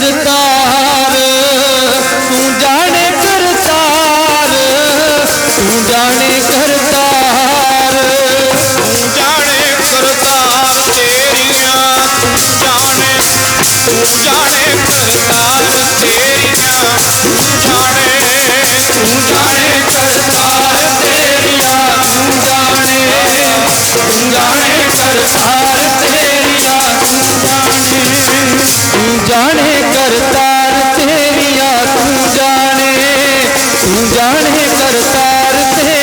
ਕਰਤਾਰ। ਤੂੰ ਜਾਣੇ ਕਰਤਾਰ। ਤੂੰ ਜਾਣੇ ਕਰਤਾਰ। ਤੂੰ ਜਾਣੇ ਕਰਤਾਰ ਤੇਰੀਆਂ। ਤੂੰ ਜਾਣੇ ਤੂੰ ਜਾਣੇ ਕਰਤਾਰ ਤੇਰੀਆਂ। ਤੂੰ ਜਾਣੇ ਤੂੰ ਜਾਣੇ ਕਰਤਾਰ ਤੇਰੀਆਂ। ਤੂੰ ਜਾਣੇ ਤੂੰ ਜਾਣੇ ਕਰਤਾਰ सरकार से